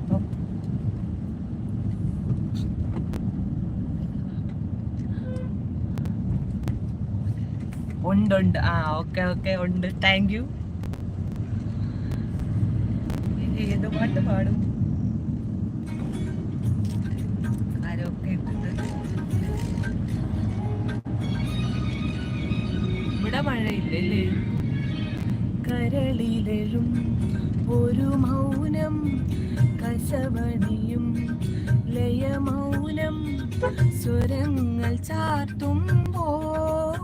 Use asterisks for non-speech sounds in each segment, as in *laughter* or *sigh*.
ചിലപ്പം ഉണ്ട് ഉണ്ട് ആ ഓക്കെ ഓക്കെ ഉണ്ട്. താങ്ക് യു ഏത് പാട്ട് പാടും? ആരൊക്കെ ഇവിടെ മഴയില്ലല്ലേ? കരളിലെഴും ഒരു മൗനം കസവണിയും ലയമൗനം സ്വരങ്ങൾ ചാർത്തുമ്പോൾ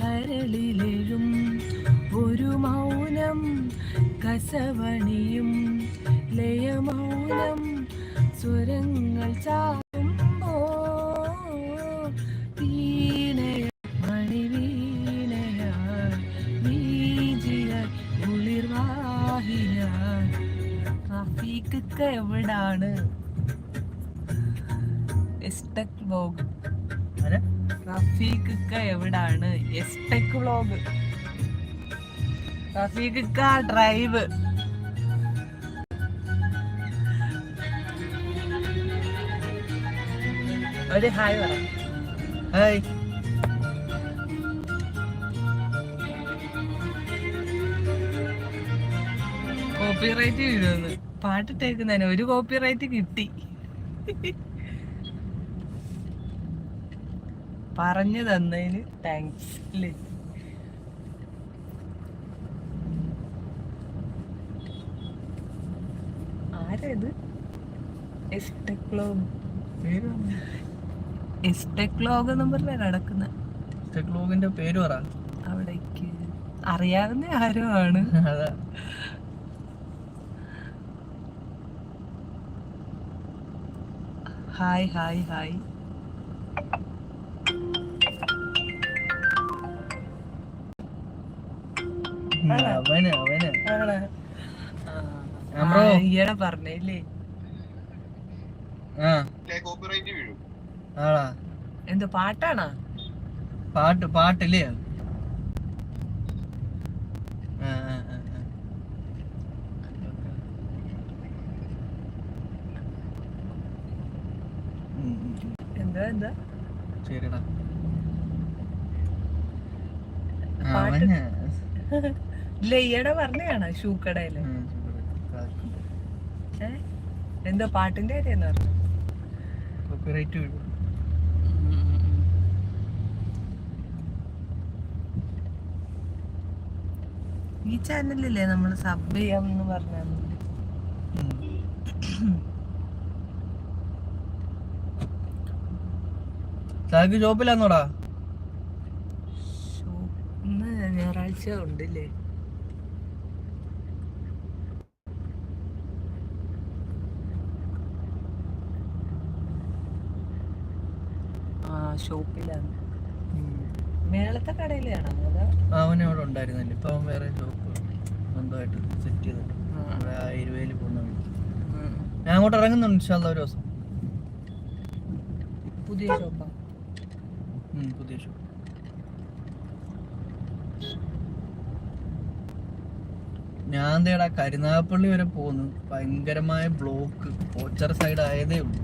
കരളിലെഴും ഒരു മൗനം കസവണിയും ലയമൗനം സ്വരങ്ങൾ ചാടുമ്പോ റഫീഖ് എവിടാണ് എസ്റ്റക് വ്ലോഗ്. റഫീഖ് എവിടാണ് എസ്റ്റക് വ്ലോഗ്. റഫീഖ് ഡ്രൈവ്. ഒരു ഹായ് പറ. ഹായ്. കോപ്പിറൈറ്റ് വീഴുമെന്ന് പാട്ടിട്ടേക്കുന്നതിന് ഒരു കോപ്പിറൈറ്റ് കിട്ടി. പറഞ്ഞു തന്നതിന് താങ്ക്സ് അല്ലേ ആരാ ഇത് എസ്റ്റക്ലോഗ് എസ്റ്റക്ലോഗ് എന്നും പറഞ്ഞ കിടക്കുന്ന വ്ലോഗിന്റെ പേര് പറ. അവിടേക്ക് അറിയാവുന്ന ആരോ ആണ്. അതാ. Hi hi hi. ഈയിടെ പറഞ്ഞില്ലേ? ആ. കോപ്പിറൈറ്റ് വീഴും. ആടാ എന്ത് പാട്ടാണോ? പാട്ട് പാട്ടില്ലേ ആ, ആ, ആ, ആ. ഉം, ഉം, ഉം. എന്താ എന്താ ശരിടാ ആ, പറഞ്ഞാണ് പറഞ്ഞാണോ ഷൂ കടയിൽ? എന്തോ പാട്ടിന്റെ കാര്യന്ന് പറഞ്ഞു. കോപ്പിറൈറ്റ് വീഴും ഈ ചാനലില്ലേ നമ്മൾ സബ് ചെയ്യാം എന്ന് പറഞ്ഞ ജോബിലാന്നോടാ ഇന്ന് ഞായറാഴ്ച ഉണ്ടല്ലേ ആ ഷോപ്പിലാണ്. മേളത്തെ കടയിലാണോ അവൻ അവിടെ ഉണ്ടായിരുന്നല്ലോ. ഇപ്പൊ അവൻ വേറെ ജോബ് സ്വന്തമായിട്ട് സെറ്റ് ചെയ്തിട്ട്. ആ. ഇരുവേയിൽ പോകുന്ന വഴി. ഞാൻ അങ്ങോട്ട് ഇറങ്ങുന്നുണ്ട് ഇൻഷാല്ല ഒരു ദിവസം. പുതിയ ഷോപ്പാ പുതിയ ഷോ ഞാൻ തേടാ കരുനാഗപ്പള്ളി വരെ പോകുന്നു ഭയങ്കരമായ ബ്ലോക്ക് പോച്ചർ സൈഡ് ആയതേ ഉള്ളൂ.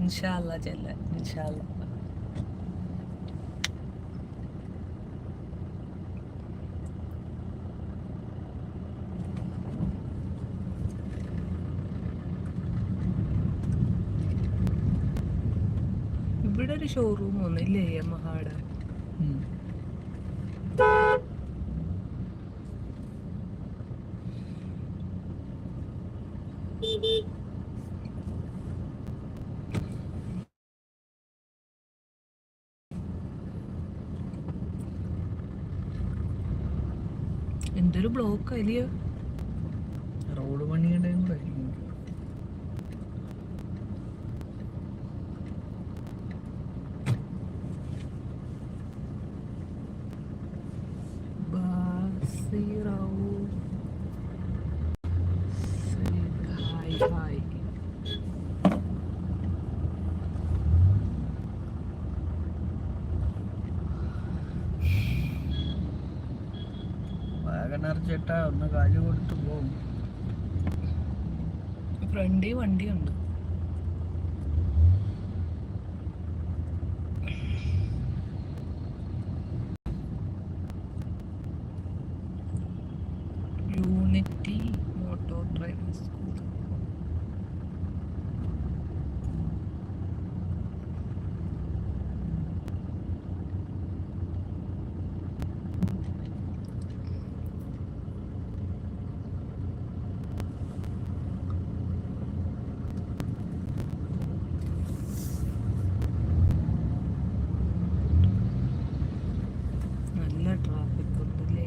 ഇൻഷാല്ല ചെല്ല ഇൻഷാല്ല ഒരു ഷോറൂം ഒന്നില്ലേ യമഹാടെ. എന്തൊരു ബ്ലോക്ക് അല്ലയോ റോഡ് കൂടെ ആയിരിക്കും ബാസിറാവു ഹായ് ഹായ് വാഗണർ ചേട്ടാ ഒന്ന് കാൽ കൊടുത്ത് പോകും ഫ്രണ്ടിൽ വണ്ടിയുണ്ട് യൂണിറ്റി മോട്ടോ ഡ്രൈവിംഗ് സ്കൂൾ നല്ല ട്രാഫിക് ഉണ്ടല്ലേ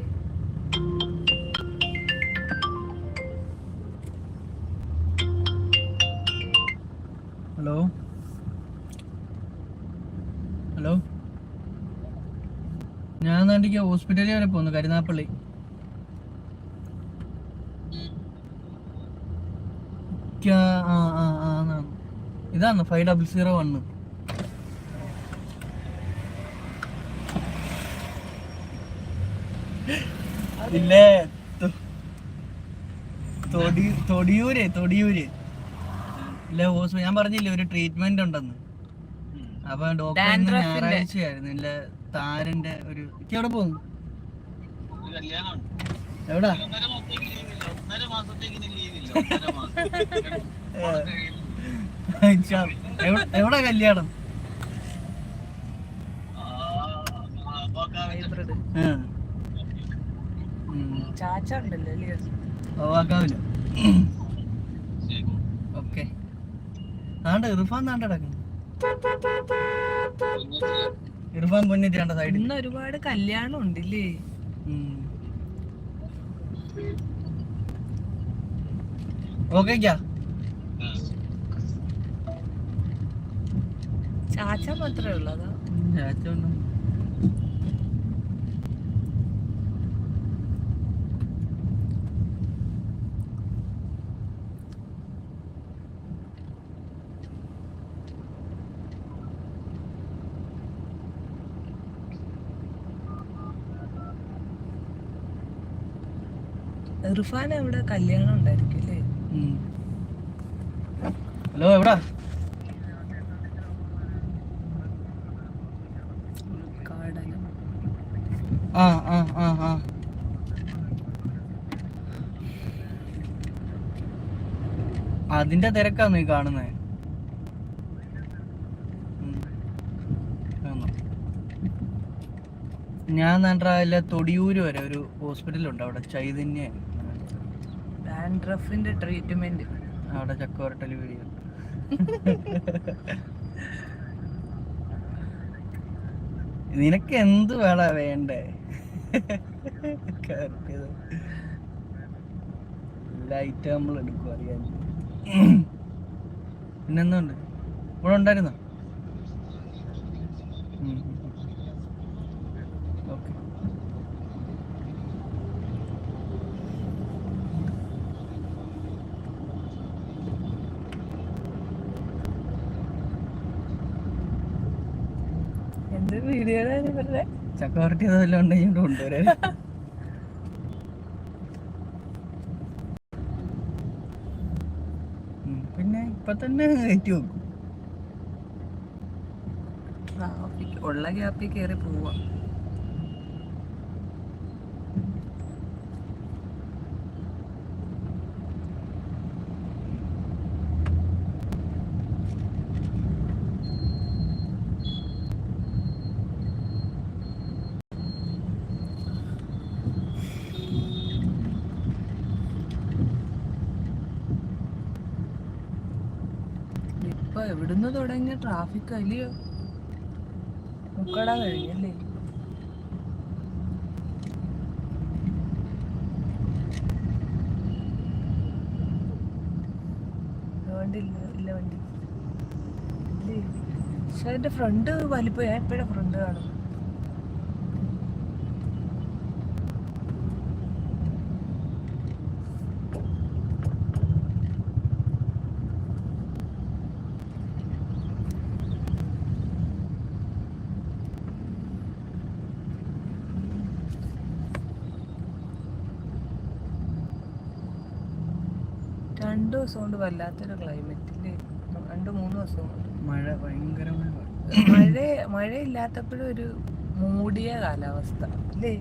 ഹലോ ഹലോ നാട്ടിക്ക് ഹോസ്പിറ്റലിൽ വരെ പോന്നു കരുനാപ്പള്ളി ഇതാണ് ഫൈവ് ഡബിൾ സീറോ വണ്ണ് ഇല്ലേ? തൊടിയൂര് തൊടിയൂര്. ഇല്ലേ ഹോസ്പിറ്റൽ ഞാൻ പറഞ്ഞില്ലേ ഒരു ട്രീറ്റ്മെന്റ് ഉണ്ടെന്ന്. അപ്പൊ ഡോക്ടർ. ഞായറാഴ്ചയായിരുന്നു. ഇല്ല താരന്റെ ഒരു എവിടെ പോകുന്നു ഒരു കല്യാണം. എവിടാ? *laughs* എവിടെ- എവിടെ കല്യാണം. ചാച്ച ഉണ്ടല്ലോ അല്ലേ? ഓവാക്കാവില്ല ഓക്കെ. ആണ്ട് ഇർഫാൻ താണ്ട സൈഡിൽ ഇന്ന് ഒരുപാട് കല്യാണം ഉണ്ടല്ലേ? ഓക്കെ ചാച്ച മാത്രമേ ഉള്ളൂ അതാ? ഇർഫാൻ അവിടെ കല്യാണം ഉണ്ടായിരിക്കും അല്ലേ? ഹലോ എവിടാ? ആ ആ ആ ആ. അതിന്റെ തിരക്കാന്ന് ഈ കാണുന്നത് ഞാൻ നല്ല തൊടിയൂര് വരെ ഒരു ഹോസ്പിറ്റലുണ്ട് അവിടെ ചൈതന്യ ഡാൻഡ്രഫിന്റെ ട്രീറ്റ്മെന്റ് അവിടെ ചക്കോരട്ടൽ വീഡിയോ നിനക്ക് എന്ത് വേണ വേണ്ടേ? ലൈറ്റ് നമ്മൾ എടുക്കും അറിയാൻ പിന്നെന്തുണ്ട്? ഇവിടെ ഉണ്ടായിരുന്നോ ഓക്കെ ചക്കവരട്ടി അതെല്ലാം ഉണ്ടെങ്കിൽ ഇവിടെ കൊണ്ടുവരാൻ. പിന്നെ ഇപ്പൊ തന്നെ കയറ്റി വെക്കും. ട്രാഫിക് ഉള്ള ഗ്യാപ്പിൽ കേറി പോവാ. എവിടുന്ന് തുടങ്ങിയ ട്രാഫിക് അല്ലയോ മുക്കട കഴിഞ്ഞല്ലേ? വണ്ടി ഇല്ല ഇല്ല വണ്ടി. പക്ഷെ അതിന്റെ ഫ്രണ്ട് വലിപ്പോ എപ്പോഴാണ് ഫ്രണ്ട് കാണും. രണ്ടു ദിവസം കൊണ്ട് വല്ലാത്തൊരു ക്ലൈമറ്റിൽ രണ്ട് മൂന്ന് ദിവസം കൊണ്ട് മഴ ഭയങ്കര മഴ. മഴ മഴയില്ലാത്തപ്പോഴും ഒരു മൂടിയ കാലാവസ്ഥ അല്ലേ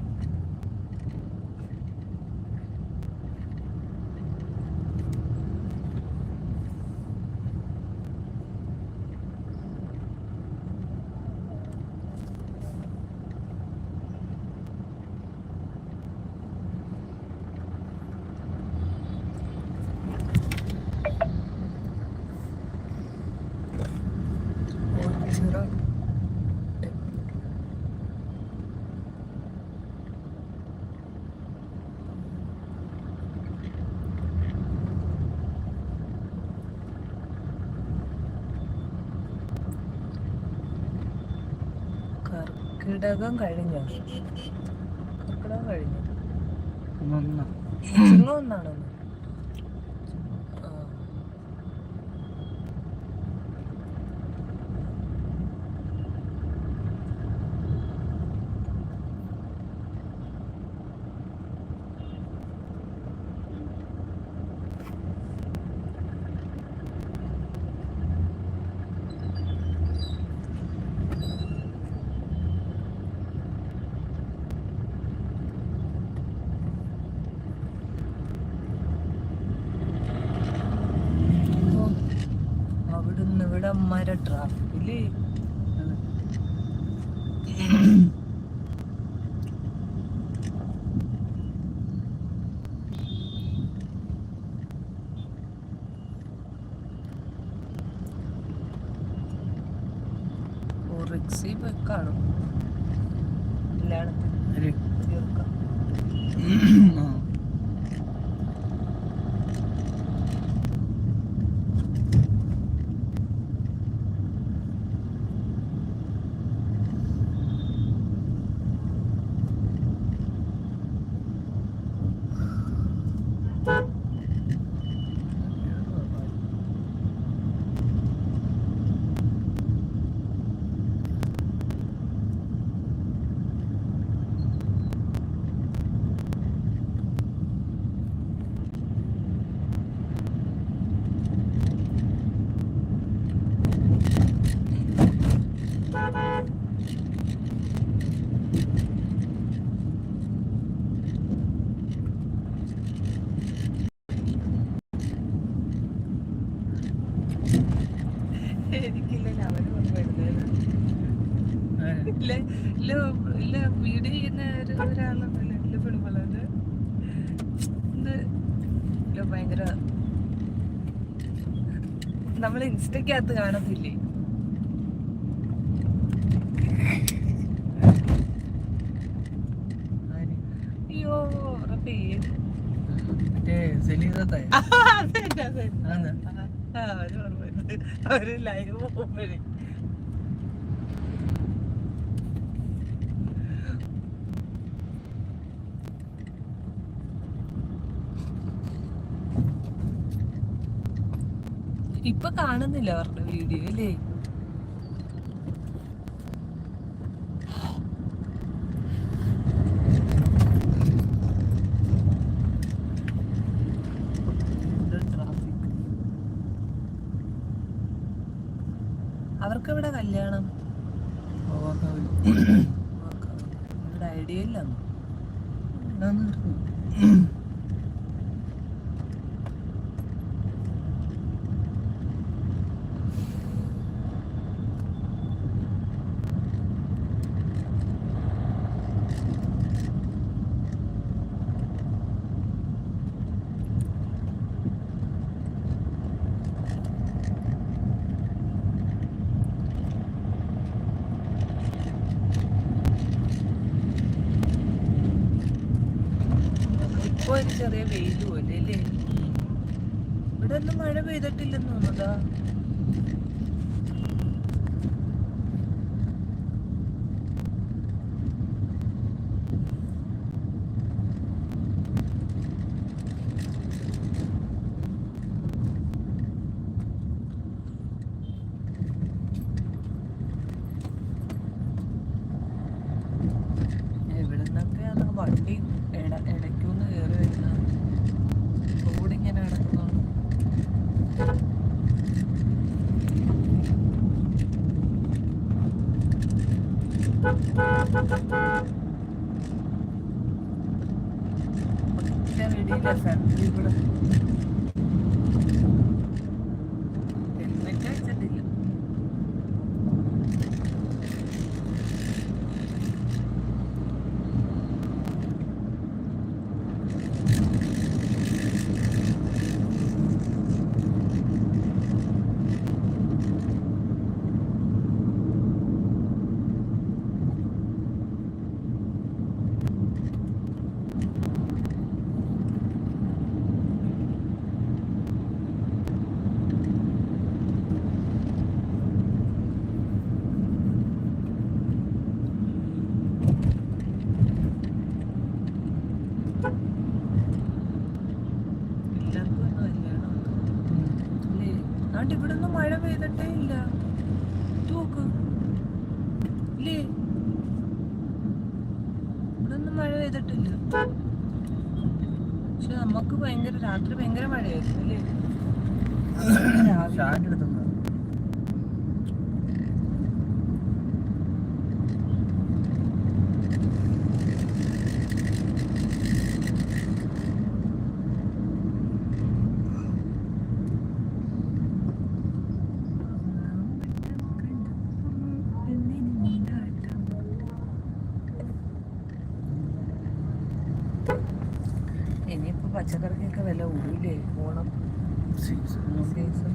കർക്കിടകം കഴിഞ്ഞോ കർക്കിടകം കഴിഞ്ഞു ഒന്നാണോ ആ. ഓ, അവിടുന്ന് ഇവിടെ മര ട്രാഫിക്കിൽ അതെ. റിക്സി പോയി എല്ലായിടത്തും കല്യാണത്തിന് ഒരു തീർക്കാം ആ. എനിക്കില്ല അവർ കൊണ്ടുവരുന്നത് ആരാ? ഇല്ല ഇല്ല ഇല്ല വീഡിയോ ചെയ്യുന്ന ഒരു ഒരാളുണ്ടല്ലോ ഇത് ഇല്ല ഭയങ്കര നമ്മൾ ഇൻസ്റ്റക്കകത്ത് കാണത്തില്ലേ? അയ്യോ പേര് മറ്റേ. *laughs* അതെന്താ? ആ, അവർ ഓർമ്മ. അവർ ലൈവ് പോകുമ്പോഴേ ഇപ്പൊ കാണുന്നില്ല അവരുടെ വീഡിയോ അല്ലേ ട്രാഫിക് അവർക്ക് ഇവിടെ കല്യാണം ഇവിടെ ഐഡിയ ഇല്ല നമുക്ക് ഭയങ്കര രാത്രി ഭയങ്കര മഴയായിരുന്നു അല്ലേ? പച്ചക്കറിക്കൊക്കെ വില കൂടിയില്ലേ? ഓണം സീസൺ. സീസൺ.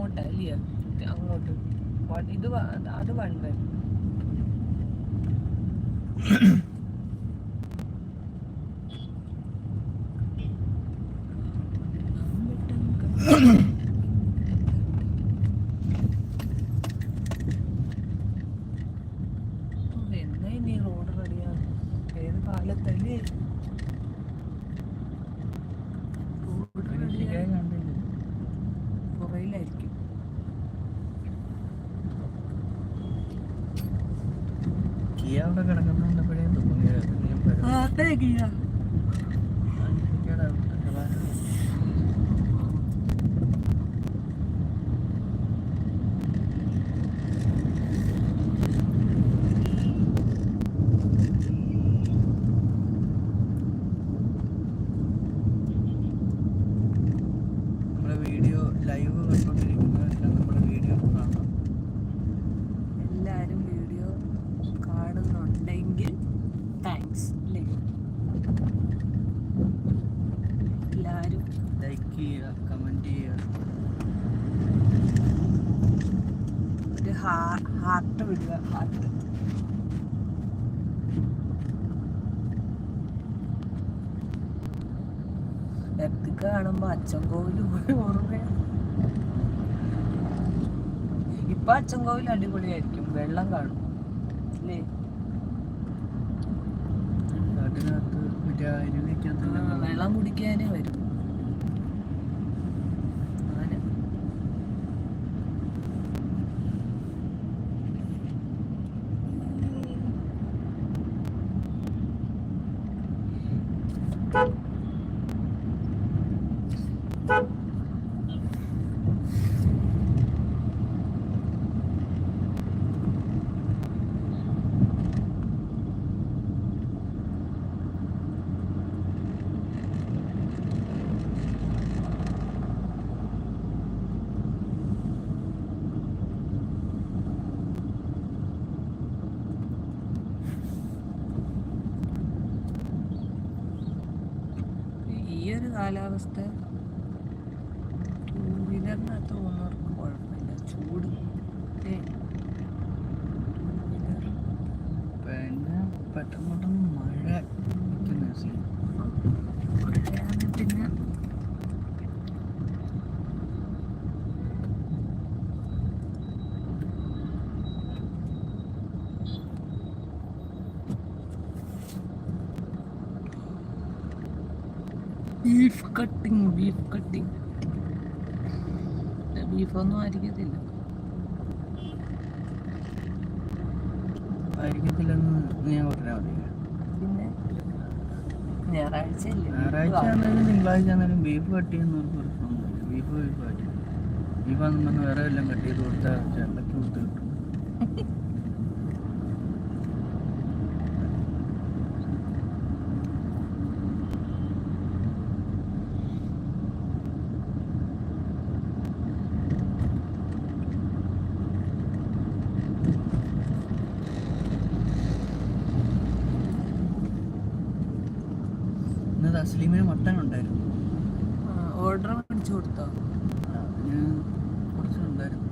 അങ്ങോട്ട് അല്ലയോ അങ്ങോട്ട്. ഇത് അത് വൺ വേ. lagi. ഇടുക പാട്ട് ഇടത്തേക്ക് കാണുമ്പോൾ അച്ഛൻ കോവിൽ ഓർമ്മയാണ് ഇപ്പം അച്ഛൻ കോവിൽ അടിപൊളിയായിരിക്കും. വെള്ളം കാണും. അല്ലേ വെള്ളം കുടിക്കാനേ വരും. ബീഫ് കട്ടിങ് ബീഫ് കട്ടിങ് ബീഫൊന്നും ആയിരിക്കത്തില്ല ആയിരിക്കത്തില്ലെന്ന് ഞാൻ പറഞ്ഞാൽ മതി പിന്നെ? ഞായറാഴ്ച ഞായറാഴ്ച ആണെങ്കിലും തിങ്കളാഴ്ച ആണെങ്കിലും ബീഫ് കട്ട് ചെയ്യുന്ന ഒരു പ്രശ്നമൊന്നുമില്ല. ബീഫ് ബീഫ് കട്ട് ചെയ്യും ബീഫ് ആണെന്ന് പറഞ്ഞാൽ വേറെ എല്ലാം കട്ട് ചെയ്ത് കൊടുത്താൽ ചെണ്ടയ്ക്ക് കൊടുത്ത് കിട്ടും. ഇന്നത് അസ്ലീമിന് മട്ടൺ ഉണ്ടായിരുന്നു. ഓർഡർ മേടിച്ചു കൊടുത്തോ? ഞാൻ കുറച്ചുണ്ടായിരുന്നു.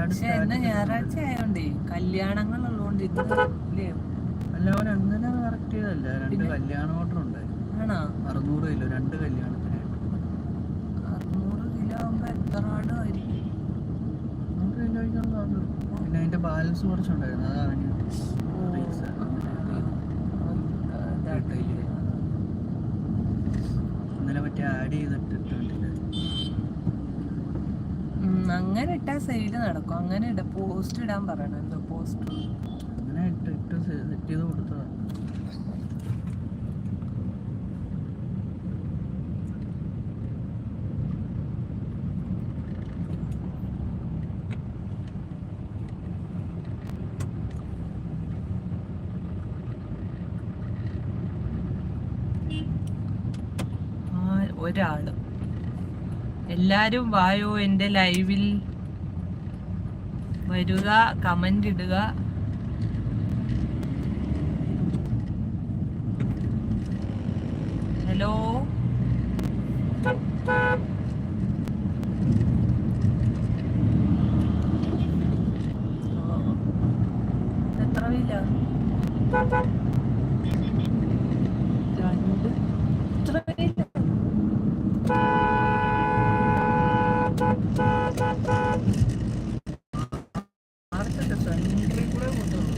പക്ഷെ എന്നാ ഞായറാഴ്ച ആയതുകൊണ്ടേ കല്യാണങ്ങൾ ഉള്ളതുകൊണ്ട് ഇന്ന് ഇല്ലേ അല്ല? അവൻ അങ്ങനെ കറക്റ്റ് ചെയ്തല്ല രണ്ട്? കല്യാണ ഓർഡർ ഉണ്ടായിരുന്നു. ആണോ? അറുന്നൂറ് കിലോ രണ്ട് കല്യാണത്തിനായിട്ട് അറുന്നൂറ് കിലോ ആകുമ്പോ എത്ര ആടുമായിരിക്കും കിലോയ്ക്കുള്ള പിന്നെ അതിന്റെ ബാലൻസ് കുറച്ചുണ്ടായിരുന്നു അത് അവന് ഇതായിട്ടില്ലേ? ഇന്നലെ മറ്റേ ആഡ് ചെയ്തിട്ട് ഇട്ടിട്ടില്ല ഉം, അങ്ങനെ ഇട്ടാ സൈഡ് നടക്കും. അങ്ങനെ ഇട പോസ്റ്റ് ഇടാൻ പറയണം എന്തോ പോസ്റ്റ് അങ്ങനെ ഇട്ട് ഇട്ട് സെറ്റ് ചെയ്ത് കൊടുത്തതാണ് ആ എല്ലാവരും വായോ എന്റെ ലൈവിൽ. വരിക കമന്റ് ഇടുക ഹലോ എത്ര വില രണ്ട് എത്ര വില മാർക്കറ്റ് സെൻട്രിൽ കൂടെ കൊണ്ടുപോകും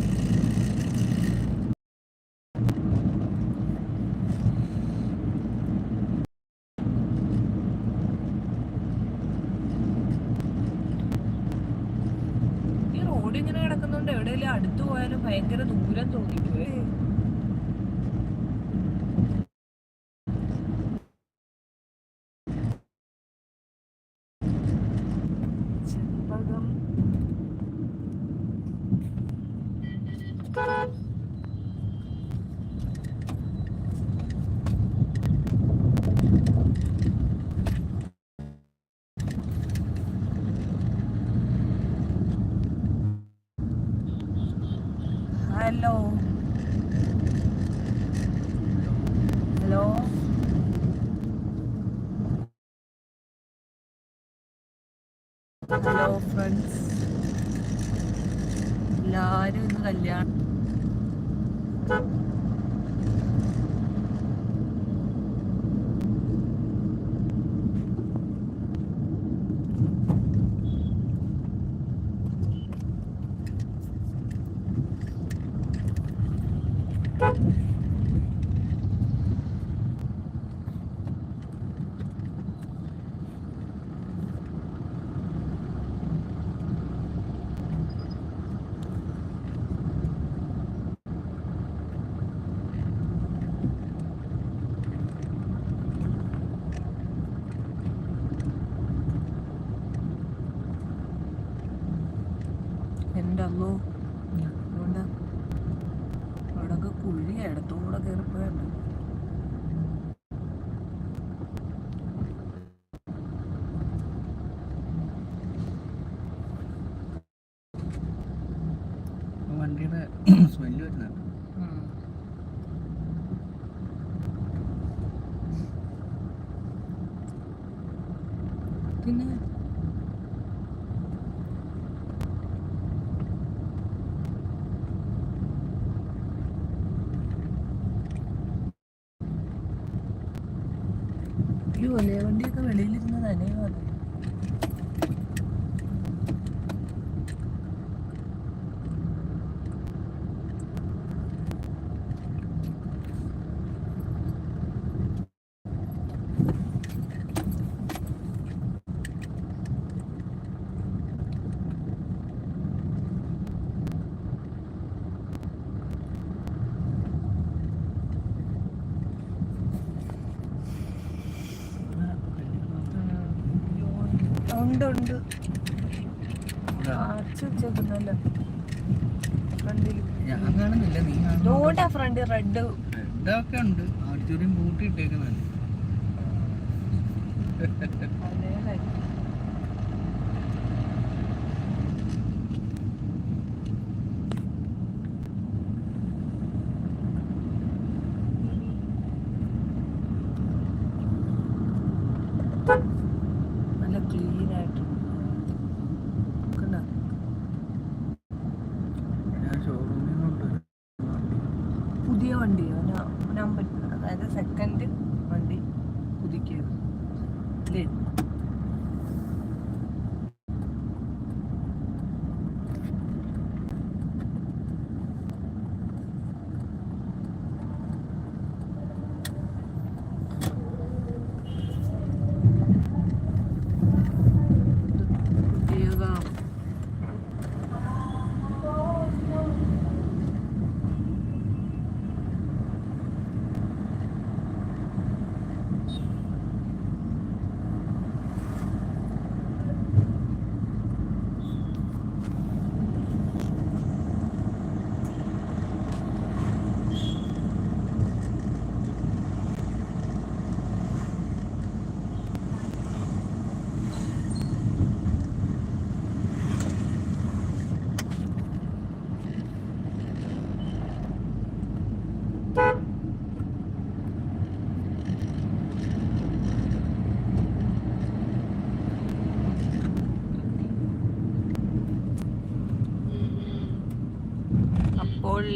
ഈ റോഡ് ഇങ്ങനെ കിടക്കുന്നോണ്ട് എവിടെയെങ്കിലും അടുത്ത് പോയാലും ഭയങ്കര ദൂരം തോന്നിക്കുവേ ചെമ്പകം ഹലോ ഹലോ ഹലോ ഫ്രണ്ട്സ് എല്ലാരും ഇന്ന് കല്യാണം. സ്മെല്ല് പിന്നെ വണ്ടിയൊക്കെ വെളിയിലിരുന്ന് ഉണ്ട് ഉണ്ട്. അടച്ചു വെച്ചേക്കുന്നല്ലോ. ഫ്രണ്ടിൽ. ഞാൻ കാണുന്നില്ല നീ ഫ്രണ്ട് റെഡ്. ഒക്കെ ഉണ്ട്. ആഡിറ്റോറിയം പൂട്ടി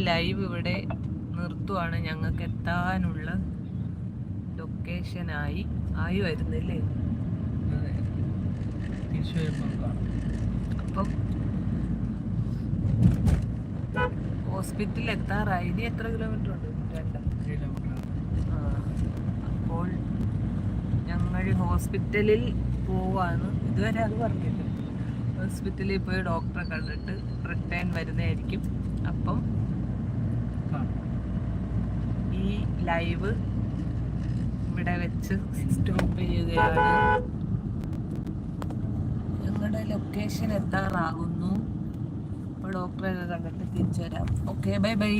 ലൈവ് ഇവിടെ നിർത്തുവാണ്. ഞങ്ങൾക്ക് എത്താനുള്ള ലൊക്കേഷനായി ആയി വരുന്നില്ലേ അപ്പം ഹോസ്പിറ്റലിൽ എത്താറായി ഇനി എത്ര കിലോമീറ്റർ ഉണ്ട്? അപ്പോൾ ഞങ്ങൾ ഹോസ്പിറ്റലിൽ പോവാണ്. ഇതുവരെ അത് പറഞ്ഞില്ല ഹോസ്പിറ്റലിൽ പോയി ഡോക്ടറെ കണ്ടിട്ട് റിട്ടേൺ വരുന്നതായിരിക്കും. അപ്പം കാണാം ഈ ലൈവ് ഇവിടെ വെച്ച് സ്റ്റോപ്പ് ചെയ്യുകയാണ്. ഞങ്ങളുടെ ലൊക്കേഷൻ എത്താറാകുന്നു. അപ്പോൾ ഡോക്ടറെ കണ്ടിട്ട് തിരിച്ചു വരാം. Okay bye bye